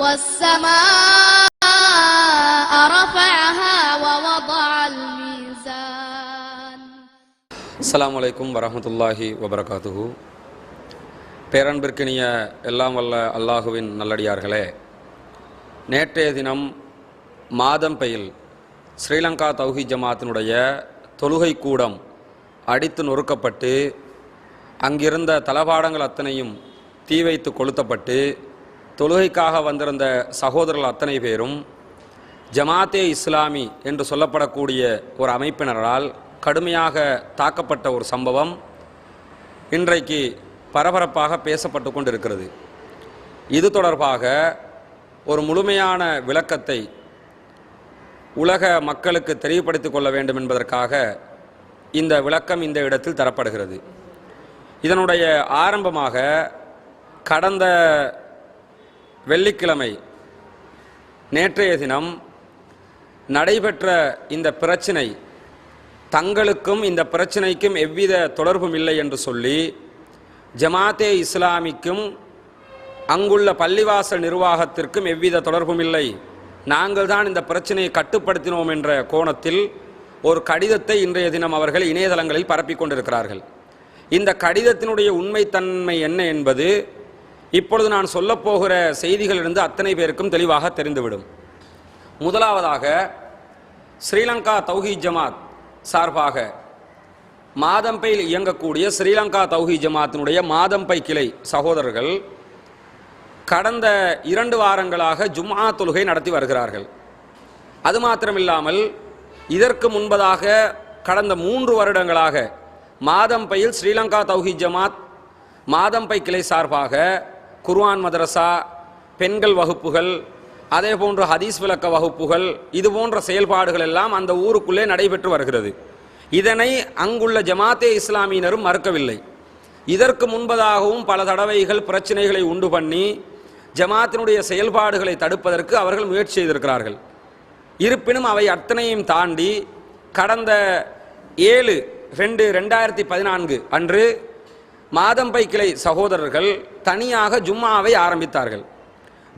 والسماء رفعها ووضع الميزان அஸ்ஸலாமு அலைக்கும் வரஹ்மத்துல்லாஹி வபரகாத்துஹு பேரன்பிற்கினிய எல்லாம் வல்ல அல்லாஹுவின் நல்லடியார்களே நேற்றைய தினம் மாதம் பெயில் ஸ்ரீலங்கா தௌஹி ஜமாத்தினுடைய தொழுகை கூடம் அடித்து நொறுக்கப்பட்டு அங்கிருந்த தளபாடங்கள் அத்தனையும் தீ வைத்து கொளுத்தப்பட்டு தொழுகைக்காக வந்திருந்த சகோதரர்கள் அத்தனை பேரும் ஜமாத்தே இஸ்லாமி என்று சொல்லப்படக்கூடிய ஒரு அமைப்பினரால் கடுமையாக தாக்கப்பட்ட ஒரு சம்பவம் இன்றைக்கு பரபரப்பாக பேசப்பட்டு கொண்டிருக்கிறது. இது தொடர்பாக ஒரு முழுமையான விளக்கத்தை உலக மக்களுக்கு தெரியப்படுத்திக் கொள்ள வேண்டும் என்பதற்காக இந்த விளக்கம் இந்த இடத்தில் தரப்படுகிறது. இதனுடைய ஆரம்பமாக கடந்த வெள்ளிக்கிழமை நேற்றைய தினம் நடைபெற்ற இந்த பிரச்சினை தங்களுக்கும் இந்த பிரச்சினைக்கும் எவ்வித தொடர்பும் இல்லை என்று சொல்லி ஜமாத்தே இஸ்லாமிக்கும் அங்குள்ள பள்ளிவாசல் நிர்வாகத்திற்கும் எவ்வித தொடர்பும் இல்லை. நாங்கள் தான் இந்த பிரச்சனையை கட்டுப்படுத்தினோம் என்ற கோணத்தில் ஒரு கடிதத்தை இன்றைய தினம் அவர்கள் இணையதளங்களில் பரப்பிக் கொண்டிருக்கிறார்கள். இந்த கடிதத்தினுடைய உண்மைத்தன்மை என்ன என்பது இப்பொழுது நான் சொல்லப்போகிற செய்திகளிலிருந்து அத்தனை பேருக்கும் தெளிவாக தெரிந்துவிடும். முதலாவதாக ஸ்ரீலங்கா தௌஹி ஜமாத் சார்பாக மாதம்பையில் இயங்கக்கூடிய ஸ்ரீலங்கா தௌஹி ஜமாத்தினுடைய மாதம்பை கிளை சகோதரர்கள் கடந்த இரண்டு வாரங்களாக ஜும்ஆ தொழுகை நடத்தி வருகிறார்கள். அது மாத்திரமில்லாமல் இதற்கு முன்பதாக கடந்த மூன்று வருடங்களாக மாதம்பையில் ஸ்ரீலங்கா தௌஹி ஜமாத் மாதம்பை கிளை சார்பாக குர்ஆன் மதரசா பெண்கள் வகுப்புகள் அதே போன்று ஹதீஸ் விளக்க வகுப்புகள் இது போன்ற செயல்பாடுகள் எல்லாம் அந்த ஊருக்குள்ளே நடைபெற்று வருகிறது. இதனை அங்குள்ள ஜமாத்தே இஸ்லாமியினரும் மறுக்கவில்லை. இதற்கு முன்பதாகவும் பல தடவைகள் பிரச்சனைகளை உண்டு பண்ணி ஜமாத்தினுடைய செயல்பாடுகளை தடுப்பதற்கு அவர்கள் முயற்சி செய்திருக்கிறார்கள். இருப்பினும் அவை அத்தனையும் தாண்டி கடந்த ஏழு ரெண்டு ரெண்டாயிரத்தி பதினான்கு அன்று மாதம்பை கிளை சகோதரர்கள் தனியாக ஜும்மாவை ஆரம்பித்தார்கள்.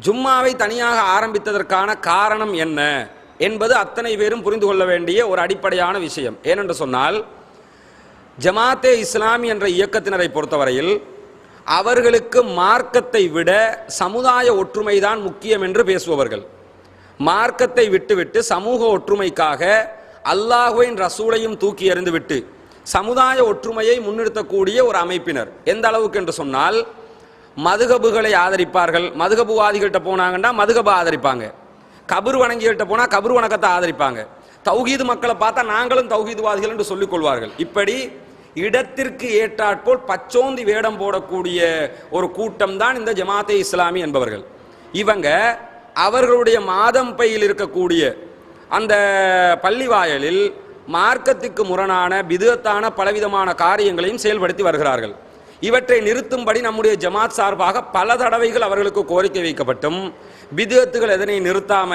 ஜும்மாவை தனியாக ஆரம்பித்ததற்கான காரணம் என்ன என்பது அத்தனை பேரும் புரிந்து கொள்ள வேண்டிய ஒரு அடிப்படையான விஷயம். ஏனென்று சொன்னால் ஜமாத்தே இஸ்லாமி என்ற இயக்கத்தினரை பொறுத்தவரையில் அவர்களுக்கு மார்க்கத்தை விட சமுதாய ஒற்றுமைதான் முக்கியம் என்று பேசுபவர்கள். மார்க்கத்தை விட்டுவிட்டு சமூக ஒற்றுமைக்காக அல்லாஹுவின் ரசூலையும் தூக்கி எறிந்துவிட்டு சமுதாய ஒற்றுமையை முன்னிறுத்தக்கூடிய ஒரு அமைப்பினர். எந்த அளவுக்கு என்று சொன்னால் மதுகபுகளை ஆதரிப்பார்கள். மதுகபுவாதிகள்கிட்ட போனாங்கன்னா மதுகபு ஆதரிப்பாங்க. கபர் வணங்கிகள்கிட்ட போனால் கபர் வணக்கத்தை ஆதரிப்பாங்க. தௌஹீது மக்களை பார்த்தா நாங்களும் தௌஹீதுவாதிகள் என்று சொல்லிக்கொள்வார்கள். இப்படி இடத்திற்கு ஏற்றாற்போல் பச்சோந்தி வேடம் போடக்கூடிய ஒரு கூட்டம் தான் இந்த ஜமாத்தே இஸ்லாமி என்பவர்கள். இவங்க அவர்களுடைய மாதம் பையில் இருக்கக்கூடிய அந்த பள்ளி வாயலில் மார்க்கத்துக்கு முரணான விதத்தான பலவிதமான காரியங்களையும் செயல்படுத்தி வருகிறார்கள். இவற்றை நிறுத்தும்படி நம்முடைய ஜமாத் சார்பாக பல தடவைகள் அவர்களுக்கு கோரிக்கை வைக்கப்பட்டும். விதத்துகள் எதனை நிறுத்தாம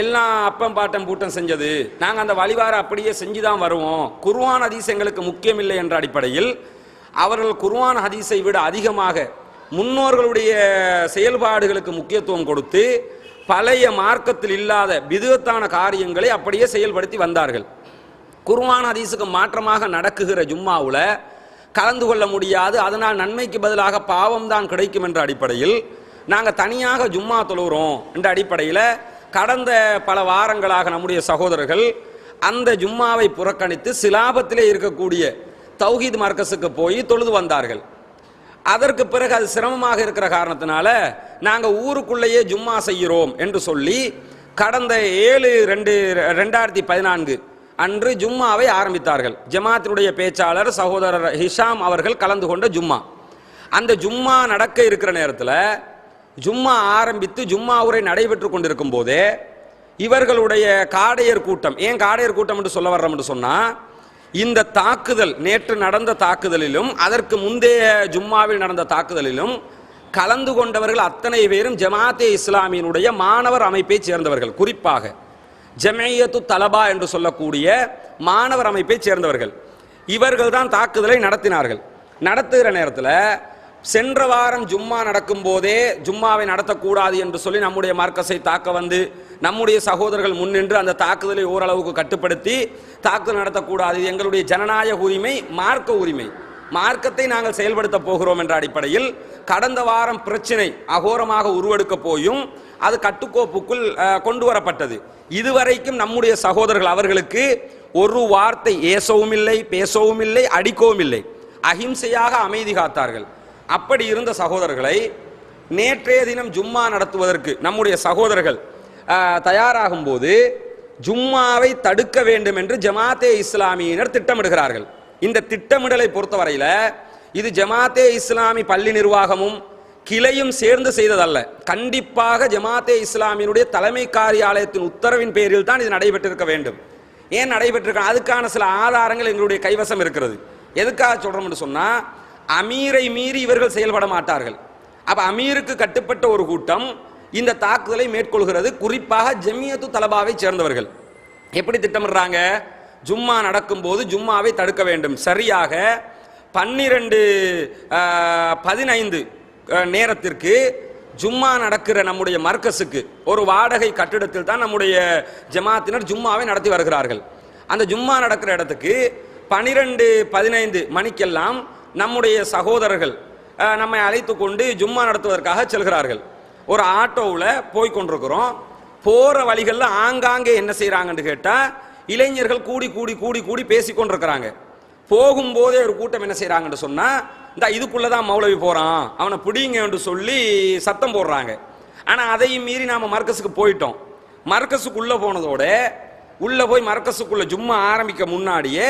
எல்லாம் அப்பம் பாட்டம் பூட்டம் செஞ்சது. நாங்கள் அந்த வழிவார அப்படியே செஞ்சு தான் வருவோம். குர்வான் ஹதீஸ் எங்களுக்கு முக்கியம் இல்லை என்ற அடிப்படையில் அவர்கள் குர்வான் ஹதீஸை விட அதிகமாக முன்னோர்களுடைய செயல்பாடுகளுக்கு முக்கியத்துவம் கொடுத்து பழைய மார்க்கத்தில் இல்லாத விதத்தான காரியங்களை அப்படியே செயல்படுத்தி வந்தார்கள். குர்வான் ஹதீஸுக்கு மாற்றமாக நடக்குகிற ஜும்மாவில் கலந்து கொள்ள முடியாது. அதனால் நன்மைக்கு பதிலாக பாவம் தான் கிடைக்கும் என்ற அடிப்படையில் நாங்கள் தனியாக ஜும்மா தொழுகிறோம் என்ற அடிப்படையில் கடந்த பல வாரங்களாக நம்முடைய சகோதரர்கள் அந்த ஜும்மாவை புறக்கணித்து சிலாபத்திலே இருக்கக்கூடிய தௌஹீத் மர்க்கஸுக்கு போய் தொழுது வந்தார்கள். அதற்கு பிறகு அது சிரமமாக இருக்கிற காரணத்தினால நாங்கள் ஊருக்குள்ளேயே ஜும்மா செய்கிறோம் என்று சொல்லி கடந்த ஏழு ரெண்டு ரெண்டாயிரத்தி பதினான்கு அன்று ஜும்மாவை ஆரம்பித்தார்கள். ஜமாத்தினுடைய பேச்சாளர் சகோதரர் ஹிஷாம் அவர்கள் கலந்து கொண்ட ஜும்மா. அந்த ஜும்மா நடக்க இருக்கிற நேரத்தில் ஜும்மா ஆரம்பித்து ஜும்மா உரை நடைபெற்று கொண்டிருக்கும் போதே இவர்களுடைய காடையர் கூட்டம் ஏன் காடையர் கூட்டம் என்று சொல்ல வர்றோம் என்று சொன்னால் இந்த தாக்குதல் நேற்று நடந்த தாக்குதலிலும் அதற்கு முந்தைய ஜும்மாவில் நடந்த தாக்குதலிலும் கலந்து கொண்டவர்கள் அத்தனை பேரும் ஜமாத்தே இஸ்லாமியினுடைய மாணவர் அமைப்பை சேர்ந்தவர்கள். குறிப்பாக ஜமையத்து தலபா என்று சொல்லக்கூடிய மாணவர் அமைப்பைச் சேர்ந்தவர்கள். இவர்கள் தான் தாக்குதலை நடத்தினார்கள். நடத்துகிற நேரத்தில் சென்ற வாரம் ஜும்மா நடக்கும் போதே ஜும்மாவை நடத்தக்கூடாது என்று சொல்லி நம்முடைய மார்க்கஸை தாக்க வந்து நம்முடைய சகோதரர்கள் முன்னின்று அந்த தாக்குதலை ஓரளவுக்கு கட்டுப்படுத்தி தாக்குதல் நடத்தக்கூடாது. எங்களுடைய ஜனநாயக உரிமை மார்க்க உரிமை. மார்க்கத்தை நாங்கள் செயல்படுத்த போகிறோம் என்ற அடிப்படையில் கடந்த வாரம் பிரச்சனை அகோரமாக உருவெடுக்க போயும் அது கட்டுக்கோப்புக்குள் கொண்டு வரப்பட்டது. இதுவரைக்கும் நம்முடைய சகோதரர்கள் அவர்களுக்கு ஒரு வார்த்தை ஏசவும் இல்லை பேசவும் இல்லை அடிக்கவும் இல்லை. அஹிம்சையாக அமைதி காத்தார்கள். அப்படி இருந்த சகோதரர்களை நேற்றைய தினம் ஜும்மா நடத்துவதற்கு நம்முடைய சகோதரர்கள் தயாராகும் போது ஜும்மாவை தடுக்க வேண்டும் என்று ஜமாத்தே இஸ்லாமியினர் திட்டமிடுகிறார்கள். இந்த திட்டமிடலை பொறுத்தவரையில் இது ஜமாத்தே இஸ்லாமி பள்ளி நிர்வாகமும் கிளையும் சேர்ந்து செய்ததல்ல. கண்டிப்பாக ஜமாத்தே இஸ்லாமியினுடைய தலைமை காரியாலயத்தின் உத்தரவின் பேரில் தான் இது நடைபெற்றிருக்க வேண்டும். ஏன் நடைபெற்றிருக்க? அதுக்கான சில ஆதாரங்கள் எங்களுடைய கைவசம் இருக்கிறது. எதுக்காக சொல்கிறோம்னு சொன்னால் அமீரை மீறி இவர்கள் செயல்பட மாட்டார்கள். அப்போ அமீருக்கு கட்டுப்பட்ட ஒரு கூட்டம் இந்த தாக்குதலை மேற்கொள்கிறது. குறிப்பாக ஜமியத்து தலபாவை சேர்ந்தவர்கள். எப்படி திட்டமிடுறாங்க? ஜும்மா நடக்கும்போது ஜும்மாவை தடுக்க வேண்டும். சரியாக பன்னிரண்டு பதினைந்து நேரத்திற்கு ஜும்மா நடக்கிற நம்முடைய மர்க்கஸுக்கு ஒரு வாடகை கட்டிடத்தில் தான் நம்முடைய ஜமாத்தினர் ஜும்மாவை நடத்தி வருகிறார்கள். அந்த ஜும்மா நடக்கிற இடத்துக்கு பனிரெண்டு பதினைந்து மணிக்கெல்லாம் நம்முடைய சகோதரர்கள் நம்மை அழைத்து கொண்டு ஜும்மா நடத்துவதற்காக செல்கிறார்கள். ஒரு ஆட்டோவில் போய் கொண்டிருக்கிறோம். போகிற வழிகளில் ஆங்காங்கே என்ன செய்கிறாங்கன்னு கேட்டால் இளைஞர்கள் கூடி கூடி கூடி கூடி பேசிக்கொண்டிருக்கிறாங்க போகும்போதே ஒரு கூட்டம் என்ன செய்கிறாங்கன்னு சொன்னால் இந்த இதுக்குள்ளே தான் மௌலவி போகிறான் அவனை பிடிங்க என்று சொல்லி சத்தம் போடுறாங்க. ஆனால் அதையும் மீறி நாம் மர்க்கஸுக்கு போயிட்டோம். மர்க்கஸுக்குள்ளே போனதோட உள்ளே போய் மர்க்கஸுக்குள்ளே ஜும்மா ஆரம்பிக்க முன்னாடியே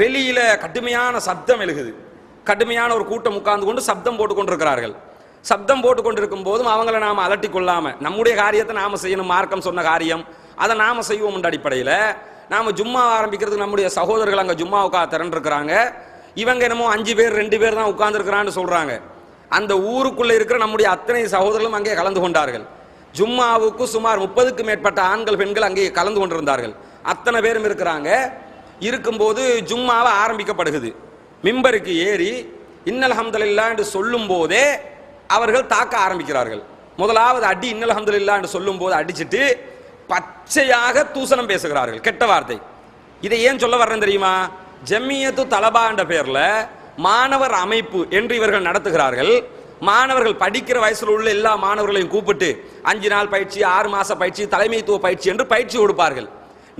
வெளியில் கடுமையான சப்தம் எழுகுது. கடுமையான ஒரு கூட்டம் உட்கார்ந்து கொண்டு சப்தம் போட்டு கொண்டிருக்கிறார்கள். சப்தம் போட்டு கொண்டிருக்கும் போதும் அவங்கள நாம் அலட்டி கொள்ளாமல் நம்முடைய காரியத்தை நாம் செய்யணும் மார்க்கம் சொன்ன காரியம். அதை நாம் செய்வோம் என்ற அடிப்படையில் நாம் ஜும்மா ஆரம்பிக்கிறதுக்கு நம்முடைய சகோதரர்கள் அங்கே ஜும்மா ஜும்மாவுக்கா திரண்டிருக்கிறாங்க. இவங்க என்னமோ அஞ்சு பேர் ரெண்டு பேர் தான் உட்கார்ந்துருக்கிறான்னு சொல்கிறாங்க அந்த ஊருக்குள்ளே இருக்கிற நம்முடைய அத்தனை சகோதரர்களும் அங்கே கலந்து கொண்டார்கள். ஜும்மாவுக்கு சுமார் முப்பதுக்கு மேற்பட்ட ஆண்கள் பெண்கள் அங்கே கலந்து கொண்டிருந்தார்கள். அத்தனை பேரும் இருக்கிறாங்க. இருக்கும்போது ஜும்மாவை ஆரம்பிக்கப்படுகிறது. மிம்பருக்கு ஏறி இன்னல் ஹம்தலில்லா என்று சொல்லும் போதே அவர்கள் தாக்க ஆரம்பிக்கிறார்கள். முதலாவது அடி இன்னல் ஹம்தலில்லா என்று சொல்லும் போது அடிச்சுட்டு பச்சையாக தூசணம் பேசுகிறார்கள். கெட்ட வார்த்தை. இதை ஏன் சொல்ல வர்றேன் தெரியுமா? ஜம்மியத்து தலபா என்ற பேரில் மாணவர் அமைப்பு என்று இவர்கள் நடத்துகிறார்கள். மாணவர்கள் படிக்கிற வயசில் உள்ள எல்லா மாணவர்களையும் கூப்பிட்டு அஞ்சு நாள் பயிற்சி ஆறு மாச பயிற்சி தலைமைத்துவ பயிற்சி என்று பயிற்சி கொடுப்பார்கள்.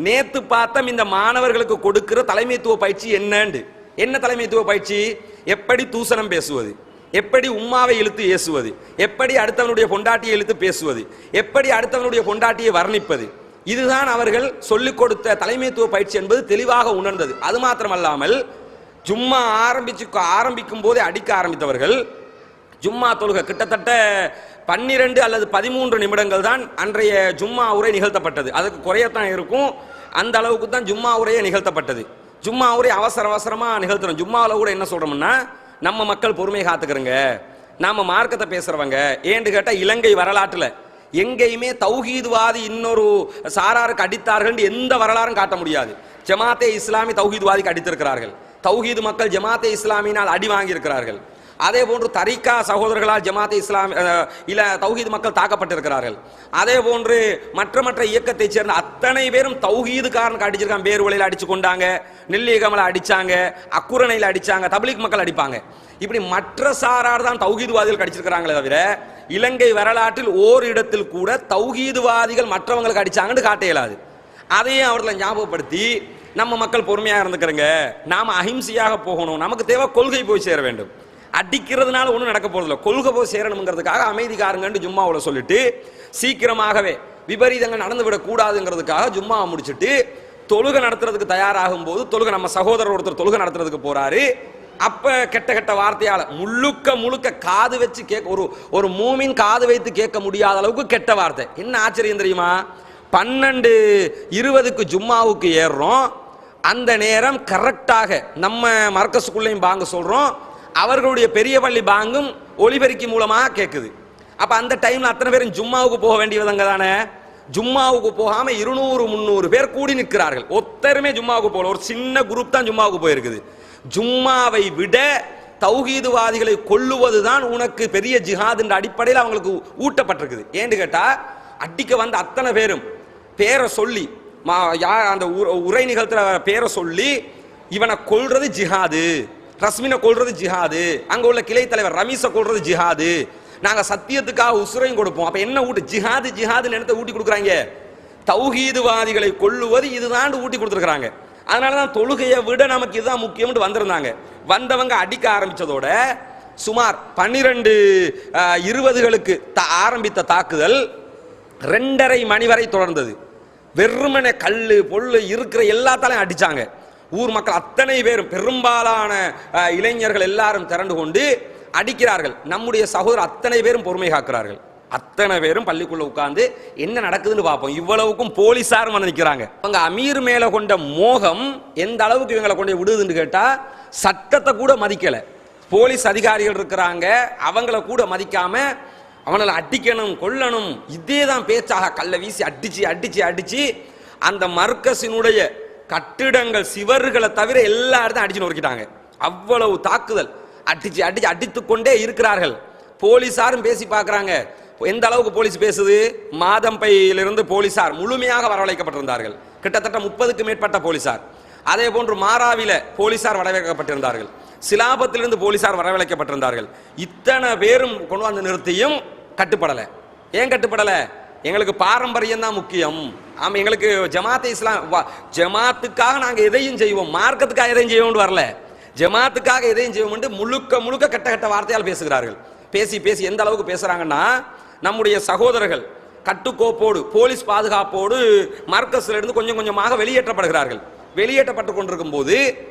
நேத்து பார்த்தம் இந்த மாணவர்களுக்கு கொடுக்கிற தலைமைத்துவ பயிற்சி என்னண்டு? என்ன தலைமைத்துவ பயிற்சி? எப்படி தூசணம் பேசுவது? எப்படி உம்மாவை இழுத்து ஏசுவது? எப்படி அடுத்தவனுடைய பொண்டாட்டியை இழுத்து பேசுவது? எப்படி அடுத்தவனுடைய பொண்டாட்டியை வர்ணிப்பது? இதுதான் அவர்கள் சொல்லிக் கொடுத்த தலைமைத்துவ பயிற்சி என்பது தெளிவாக உணர்ந்தது. அது மாத்திரமல்லாமல் ஜும்மா ஆரம்பிச்சு ஆரம்பிக்கும் போதே அடிக்க ஆரம்பித்தவர்கள் ஜும்மா தொழுகை கிட்டத்தட்ட பன்னிரண்டு அல்லது பதிமூன்று நிமிடங்கள் தான் அன்றைய ஜும்மா உரை நிகழ்த்தப்பட்டது. அதுக்கு குறையத்தான் இருக்கும். அந்த அளவுக்கு தான் ஜும்மா உரையே நிகழ்த்தப்பட்டது. ஜும்மா உரை அவசர அவசரமாக நிகழ்த்துறோம் ஜும்மாவில் கூட என்ன சொல்கிறோம்னா நம்ம மக்கள் பொறுமை காத்துக்கிறோங்க. நாம் மார்க்கத்தை பேசுகிறவங்க ஏன்னு கேட்டால் இலங்கை வரலாற்றில் எங்கேயுமே தௌஹீத்வாதி இன்னொரு சாராருக்கு அடித்தார்கள் எந்த வரலாறும் காட்ட முடியாது. ஜமாத்தே இஸ்லாமி தௌஹீத்வாதிக்கு அடித்திருக்கிறார்கள். தௌஹீது மக்கள் ஜமாத்தே இஸ்லாமியினால் அடி வாங்கியிருக்கிறார்கள். அதே போன்று தரிகா சகோதரர்களால் ஜமாத் இஸ்லாம் இல்லை இல்ல தௌஹீது மக்கள் தாக்கப்பட்டிருக்கிறார்கள். அதே போன்று மற்ற மற்ற இயக்கத்தைச் சேர்ந்த அத்தனை பேரும் தௌஹீதுக்காரனுக்கு அடிச்சிருக்காங்க பேருவலையில் அடிச்சு கொண்டாங்க நெல்லியகமலை அடிச்சாங்க அக்குரணையில் அடிச்சாங்க தபிலிக் மக்கள் அடிப்பாங்க. இப்படி மற்ற சாரார் தான் தௌஹீதுவாதிகள் அடிச்சிருக்கிறாங்களே தவிர இலங்கை வரலாற்றில் ஓர் இடத்தில் கூட தௌஹீதுவாதிகள் மற்றவங்களுக்கு அடிச்சாங்கன்னு காட்ட இயலாது. அதையும் அவர்களை ஞாபகப்படுத்தி நம்ம மக்கள் பொறுமையாக இருந்துக்கிறங்க. நாம் அஹிம்சையாக போகணும். நமக்கு தேவை கொள்கை போய் சேர வேண்டும். அடிக்கிறதுனால ஒன்றும் நடக்க போகிறதில்ல கொள்கை போய் சேரணுங்கிறதுக்காக அமைதிக்காரங்கன்னு ஜும்மாவில் சொல்லிட்டு சீக்கிரமாகவே விபரீதங்கள் நடந்து விடக்கூடாதுங்கிறதுக்காக ஜும்மாவை முடிச்சுட்டு தொழுகை நடத்துறதுக்கு தயாராகும் போது தொழுகை நம்ம சகோதரர் ஒருத்தர் தொழுகை நடத்துறதுக்கு போறாரு. அப்ப கெட்ட கெட்ட வார்த்தையால முழுக்க முழுக்க காது வச்சு கேட்க ஒரு ஒரு மூமின் காது வைத்து கேட்க முடியாத அளவுக்கு கெட்ட வார்த்தை. என்ன ஆச்சரியம் தெரியுமா? பன்னெண்டு இருபதுக்கு ஜும்மாவுக்கு ஏறுறோம். அந்த நேரம் கரெக்டாக நம்ம மர்க்கஸுக்குள்ளேயும் பாங்க சொல்றோம். அவர்களுடைய பெரிய பள்ளி பாங்கும் ஒளிபெருக்கி மூலமாக கேட்குது அப்போ அந்த டைமில் அத்தனை பேரும் ஜும்மாவுக்கு போக வேண்டியவங்க தானே? ஜும்மாவுக்கு போகாமல் இருநூறு முந்நூறு பேர் கூடி நிற்கிறார்கள். ஒத்தருமே ஜும்மாவுக்கு போகல. ஒரு சின்ன குரூப் தான் ஜும்மாவுக்கு போயிருக்குது. ஜும்மாவை விட தௌஹீதுவாதிகளை கொல்லுவது தான் உனக்கு பெரிய ஜிஹாத் என்ற அடிப்படையில் அவங்களுக்கு ஊட்டப்பட்டிருக்குது. ஏன்னு கேட்டால் அடிக்க வந்த அத்தனை பேரும் பேரை சொல்லி மா- யா- அந்த உரை நிகழ்த்துற பேரை சொல்லி இவனை கொல்றது ஜிஹாது. ரஸ்மினை கொள்றது ஜிஹாது. அங்க உள்ள கிளை தலைவர் ரமீஸை கொள்றது ஜிஹாது. நாங்க சத்தியத்துக்காக உசுரையும் கொடுப்போம். அப்ப என்ன ஊட்டு? ஜிஹாது ஜிஹாது நினைத்த ஊட்டி கொடுக்குறாங்க? தௌஹீதுவாதிகளை கொல்லுவது இதுதான் ஊட்டி கொடுத்துருக்காங்க அதனால தான் தொழுகையை விட நமக்கு இதுதான் முக்கியம்னு வந்திருந்தாங்க. வந்தவங்க அடிக்க ஆரம்பிச்சதோட சுமார் பன்னிரண்டு இருபதுகளுக்கு த- ஆரம்பித்த தாக்குதல் ரெண்டரை மணி வரை தொடர்ந்தது. வெறுமனே கல் பொல்லு இருக்கிற எல்லாத்தாலையும் அடிச்சாங்க. ஊர் மக்கள் அத்தனை பேரும் பெரும்பாலான இளைஞர்கள் எல்லாரும் திரண்டு கொண்டு அடிக்கிறார்கள். நம்முடைய சகோதரர் அத்தனை பேரும் பொறுமை காக்கிறார்கள். அத்தனை பேரும் பள்ளிக்குள்ள உட்கார்ந்து என்ன நடக்குதுன்னு பார்ப்போம். இவ்வளவுக்கும் போலீசாரும் வந்து நிற்கிறாங்க அவங்க அமீர் மேல கொண்ட மோகம் எந்த அளவுக்கு இவங்களை கொண்டு விடுதுன்னு கேட்டா சட்டத்தை கூட மதிக்கல. போலீஸ் அதிகாரிகள் இருக்கிறாங்க. அவங்கள கூட மதிக்காம அவனை அடிக்கணும் கொல்லணும் இதே தான் பேச்சாக கல்லை வீசி அடிச்சு அடிச்சு அடிச்சு அந்த மர்க்கசினுடைய கட்டிடங்கள் சிவர்களை தவிர எல்லா இடத்தையும் அடிச்சு நொறுக்கிட்டாங்க. அவ்வளவு தாக்குதல். அடிச்சு அடிச்சு அடித்து கொண்டே இருக்கிறார்கள். போலீசாரும் பேசி பார்க்குறாங்க. எந்த அளவுக்கு போலீஸ் பேசுது? மாதம்பையிலிருந்து போலீசார் முழுமையாக வரவழைக்கப்பட்டிருந்தார்கள். கிட்டத்தட்ட முப்பதுக்கு மேற்பட்ட போலீசார். அதே போன்று மாறாவில போலீசார் வரவேற்கப்பட்டிருந்தார்கள். சிலாபத்திலிருந்து போலீசார் வரவழைக்கப்பட்டிருந்தார்கள். இத்தனை பேரும் கொண்டு வந்து நிறுத்தியும் கட்டுப்படலை. ஏன் கட்டுப்படலை? எங்களுக்கு பாரம்பரியம் தான் முக்கியம். ஆமாம் எங்களுக்கு ஜமாத்து இஸ்லாம் வா- ஜமாத்துக்காக நாங்கள் எதையும் செய்வோம். மார்க்கத்துக்காக எதையும் செய்வோம்னு வரல. ஜமாத்துக்காக எதையும் செய்வோம் முழுக்க முழுக்க கட்ட கெட்ட வார்த்தையால் பேசுகிறார்கள். பேசி பேசி எந்த அளவுக்கு பேசுகிறாங்கன்னா நம்முடைய சகோதரர்கள் கட்டுக்கோப்போடு போலீஸ் பாதுகாப்போடு மார்க்கஸிலிருந்து கொஞ்சம் கொஞ்சமாக வெளியேற்றப்படுகிறார்கள். வெளியேற்றப்பட்டு கொண்டிருக்கும் போது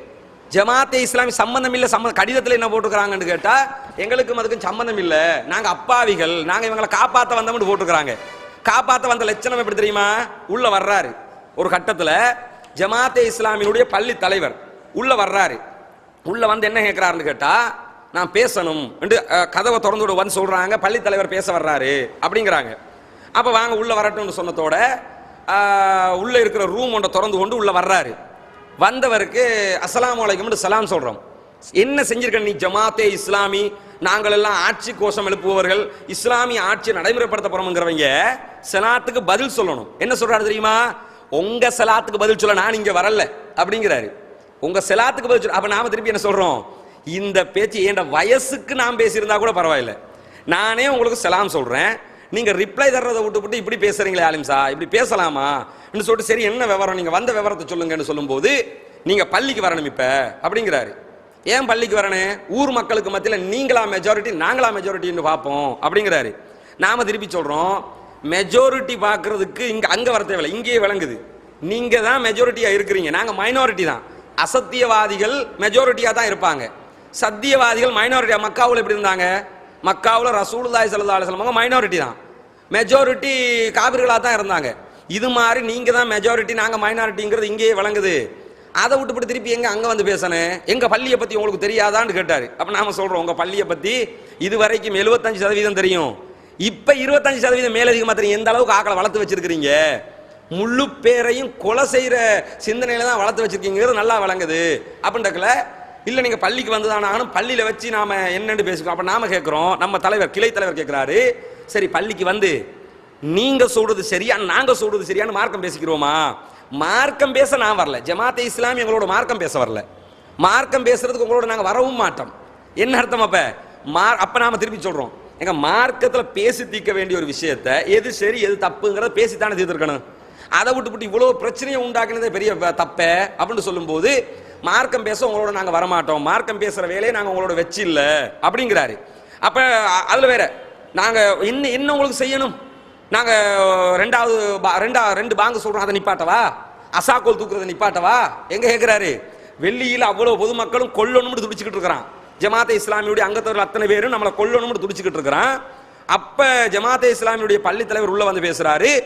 ஜமாத்தே இஸ்லாமி சம்பந்தம் இல்லை சம்ம கடிதத்தில் என்ன போட்டுக்கிறாங்கன்னு கேட்டால் எங்களுக்கும் அதுக்கும் சம்மந்தம் இல்லை. நாங்கள் அப்பாவிகள் நாங்கள் இவங்களை காப்பாற்ற வந்தோம்னு போட்டுக்கிறாங்க காப்பாத்த வந்த லட்சணம் எப்படி தெரியுமா? உள்ள வர்றாரு. ஒரு கட்டத்துல ஜமாத்தே இஸ்லாமியினுடைய பள்ளி தலைவர் உள்ள வர்றாரு. உள்ள வந்து என்ன கேட்கிறாருன்னு கேட்டா நான் பேசணும். என்று கதவை திறந்து விட வந்து சொல்றாங்க. பள்ளி தலைவர் பேச வர்றாரு அப்படிங்கிறாங்க. அப்ப வாங்க உள்ள வரட்டும்னு சொன்னதோட உள்ள இருக்கிற ரூம் ஒன்றை திறந்து கொண்டு உள்ள வர்றாரு. வந்தவருக்கு அஸ்லாம் அலைக்கும்னு சலாம் சொல்றோம். என்ன செஞ்சிருக்க நீ ஜமாத்தே இஸ்லாமி? நாங்கள் எல்லாம் ஆட்சி கோஷம் எழுப்புபவர்கள். இஸ்லாமிய ஆட்சியை நடைமுறைப்படுத்த போறோம்ங்கிறவங்க சலாத்துக்கு பதில் சொல்லணும். என்ன சொல்றாரு தெரியுமா? உங்க சலாத்துக்கு பதில் சொல்ல நான் இங்க வரல அப்படிங்கிறாரு. உங்க செலாத்துக்கு பதில் சொல்ல அப்ப நாம திருப்பி என்ன சொல்றோம்? இந்த பேச்சு என் வயசுக்கு நான் பேசியிருந்தா கூட பரவாயில்ல. நானே உங்களுக்கு சலாம் சொல்றேன். நீங்க ரிப்ளை தர்றதை விட்டுவிட்டு இப்படி பேசுறீங்களே ஆலிம்சா இப்படி பேசலாமா? சொல்லிட்டு சரி என்ன விவரம்? நீங்க வந்த விவரத்தை சொல்லுங்கன்னு சொல்லும்போது நீங்க பள்ளிக்கு வரணும் இப்ப அப்படிங்கிறாரு. ஏன் பள்ளிக்கு வரணும் ஊர் மக்களுக்கு மத்தியில் நீங்களா மெஜாரிட்டி நாங்களா மெஜாரிட்டின்னு பார்ப்போம் அப்படிங்கிறாரு. நாம திருப்பி சொல்றோம் மெஜாரிட்டி பார்க்குறதுக்கு இங்கே அங்கே வர தேவையில்லை. இங்கேயே விளங்குது. நீங்கள் தான் மெஜாரிட்டியாக இருக்கிறீங்க. நாங்கள் மைனாரிட்டி தான். அசத்தியவாதிகள் மெஜாரிட்டியாக தான் இருப்பாங்க. சத்தியவாதிகள் மைனாரிட்டியாக மக்காவில் எப்படி இருந்தாங்க? மக்காவில் ரசூலுதாய் ஸல்லல்லாஹு அலைஹி மைனாரிட்டி தான். மெஜாரிட்டி காபிர்களாக தான் இருந்தாங்க. இது மாதிரி நீங்கள் தான் மெஜாரிட்டி நாங்கள் மைனாரிட்டிங்கிறது இங்கேயே விளங்குது. அதை விட்டுப்பட்டு திருப்பி எங்கே அங்கே வந்து பேசணும்? எங்கள் பள்ளியை பற்றி உங்களுக்கு தெரியாதான்னு கேட்டார். அப்போ நாம் சொல்கிறோம் உங்கள் பள்ளியை பற்றி இது வரைக்கும் எழுபத்தஞ்சு சதவீதம் தெரியும். இப்ப இருபத்தஞ்சு சதவீதம் மேலதிகமா தெரியும் எந்த அளவுக்கு ஆக்களை வளர்த்து வச்சிருக்கிறீங்க? முழு பேரையும் கொலை செய்யற சிந்தனையில தான் வளர்த்து வச்சிருக்கீங்கிறது நல்லா வழங்குது அப்படின்றக்கல இல்ல நீங்க பள்ளிக்கு வந்துதான் ஆகணும் பள்ளியில வச்சு நாம என்னன்னு பேசிக்கோ அப்ப நாம கேட்கிறோம் நம்ம தலைவர் கிளை தலைவர் கேட்கிறாரு சரி பள்ளிக்கு வந்து நீங்க சொல்றது சரியா நாங்க சொல்றது சரியான்னு மார்க்கம் பேசிக்கிறோமா? மார்க்கம் பேச நான் வரல. ஜமாத்தே இஸ்லாமி எங்களோட மார்க்கம் பேச வரல. மார்க்கம் பேசுறதுக்கு உங்களோட நாங்க வரவும் மாட்டோம். என்ன அர்த்தம் அப்ப? மார் அப்ப நாம திருப்பி சொல்றோம். எங்க மார்க்கத்தில் பேசி தீர்க்க வேண்டிய ஒரு விஷயத்த எது சரி எது தப்புங்கிறத பேசித்தானே தீர்த்திருக்கணும். அதை விட்டு விட்டு இவ்வளவு பிரச்சனையை உண்டாக்குனதே பெரிய தப்பை அப்படின்னு சொல்லும்போது மார்க்கம் பேச உங்களோட நாங்கள் வரமாட்டோம். மார்க்கம் பேசுற வேலையை நாங்கள் உங்களோட வச்சு இல்லை அப்படிங்கிறாரு. அப்ப அதில் அதுல வேற நாங்க இன்னும் இன்னும் உங்களுக்கு செய்யணும். நாங்க ரெண்டாவது பா- ரெண்டா ரெண்டு பாங்கு சொல்றோம் அதை நிப்பாட்டவா? அசாக்கோல் தூக்குறதை நிப்பாட்டவா? எங்க கேக்குறாரு? வெள்ளியில் அவ்வளவு பொதுமக்களும் கொல்லணும்னு துடிச்சுக்கிட்டு இருக்கிறான். ஜமாத்தை இஸ்லாமியுடைய அங்கத்தவர்கள் அத்தனை பேரும் நம்மளை கொல்லணும்னு துடிச்சுக்கிட்டு இருக்கிறான். அப்ப ஜமாத்தே இஸ்லாமியுடைய பள்ளி தலைவர் உள்ள வந்து பேசுறாரு.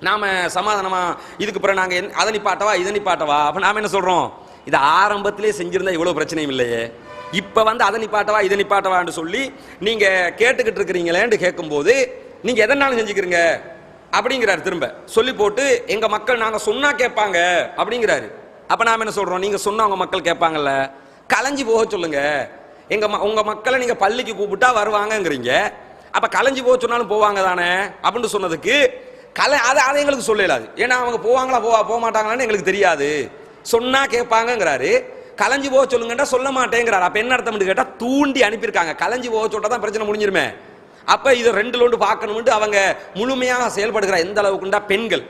நாம சமாதானமா இதுக்கு பிறகு நாங்க என்- அதை நிப்பாட்டவா இதை நிப்பாட்டவா? அப்ப நாம என்ன சொல்றோம்? இது ஆரம்பத்திலே செஞ்சிருந்தா இவ்வளவு பிரச்சனையும் இல்லையே. இப்ப வந்து அதை நிப்பாட்டவா இதை நிப்பாட்டவான்னு சொல்லி நீங்க கேட்டுக்கிட்டு இருக்கிறீங்களேன்னு கேட்கும்போது நீங்க எதனாலும் செஞ்சுக்கிறீங்க? அப்படிங்கிறாரு திரும்ப. சொல்லி போட்டு எங்க மக்கள் நாங்க சொன்னா கேட்பாங்க. அப்படிங்கிறாரு. அப்ப நாம என்ன சொல்றோம்? நீங்க சொன்னா அவங்க மக்கள் கேட்பாங்கல்ல. கலைஞ்சி போக சொல்லுங்க. எங்கள் ம- உங்கள் மக்களை நீங்கள் பள்ளிக்கு கூப்பிட்டா வருவாங்கங்கிறீங்க. அப்போ கலைஞ்சு போக சொன்னாலும் போவாங்க தானே? அப்படின்னு சொன்னதுக்கு கலை அதை அதை எங்களுக்கு சொல்லலாது. ஏன்னா அவங்க போவாங்களா போவா போக மாட்டாங்களான்னு எங்களுக்கு தெரியாது. சொன்னால் கேட்பாங்கங்கிறாரு. கலைஞ்சு போக சொல்லுங்கடா சொல்ல மாட்டேங்கிறாரு. அப்போ என்ன அர்த்தம் கேட்டால் தூண்டி அனுப்பியிருக்காங்க. கலைஞ்சு போக சொல்லிட்டா தான் பிரச்சனை முடிஞ்சிருமே. அப்போ இது ரெண்டு லோண்டு பார்க்கணும்ட்டு அவங்க முழுமையாக செயல்படுகிற எந்த அளவுக்குண்டா பெண்கள்.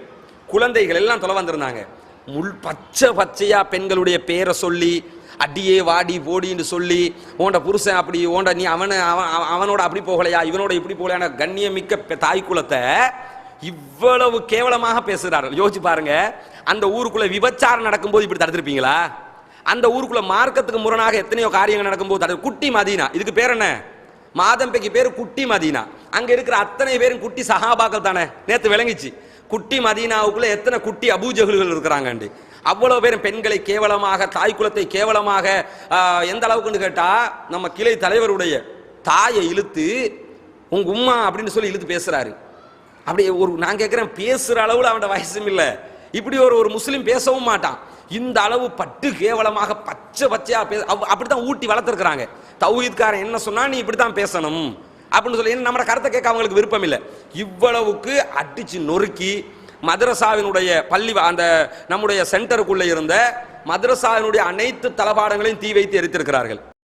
குழந்தைகள் எல்லாம் தொலை வந்திருந்தாங்க. முள் பச்சை பச்சையாக பெண்களுடைய பேரை சொல்லி அடியே வாடி போடின்னு சொல்லி உன்ட புருஷன் அப்படி ஓண்ட நீ அவனை அவன் அவன்- அவனோட அப்படி போகலையா? இவனோட இப்படி போகலையான கண்ணியமிக்க தாய் குலத்தை இவ்வளவு கேவலமாக பேசுகிறார்கள் யோசிச்சு பாருங்க. அந்த ஊருக்குள்ள விபச்சாரம் நடக்கும்போது இப்படி தடுத்திருப்பீங்களா? அந்த ஊருக்குள்ள மார்க்கத்துக்கு முரணாக எத்தனையோ காரியங்கள் நடக்கும்போது தடுத்து குட்டி மதீனா. இதுக்கு பேர் என்ன? மாதம்பைக்கு பேர் குட்டி மதீனா. அங்கே இருக்கிற அத்தனை பேரும் குட்டி சஹாபாக்கள் தானே. நேற்று விளங்கிச்சு. குட்டி மதீனாவுக்குள்ள எத்தனை குட்டி அபூஜகுல்கள் இருக்கிறாங்கண்டு அவ்வளவு பேரும் பெண்களை கேவலமாக தாய் குலத்தை கேவலமாக எந்த அளவுக்குன்னு கேட்டா நம்ம கிளை தலைவருடைய தாயை இழுத்து உங்க உம்மா அப்படின்னு சொல்லி இழுத்து பேசுறாரு. அப்படி ஒரு நான் கேட்குறேன் பேசுகிற அளவில் அவனோட வயசும் இல்லை. இப்படி ஒரு ஒரு முஸ்லீம் பேசவும் மாட்டான். இந்த அளவு பட்டு கேவலமாக பச்சை பச்சையாக பே அவ்- அப்படித்தான் ஊட்டி வளர்த்துருக்காங்க தௌஹீத்காரன் என்ன சொன்னா நீ இப்படி தான் பேசணும் அப்படின்னு சொல்லி என்ன நம்ம கருத்தை கேட்க அவங்களுக்கு விருப்பம் இல்லை. இவ்வளவுக்கு அடிச்சு நொறுக்கி மதரசாவினுடைய பள்ளி அந்த நம்முடைய சென்டருக்குள்ளே இருந்த மதரசாவினுடைய அனைத்து தளபாடங்களையும் தீ வைத்து எரித்திருக்கிறார்கள்.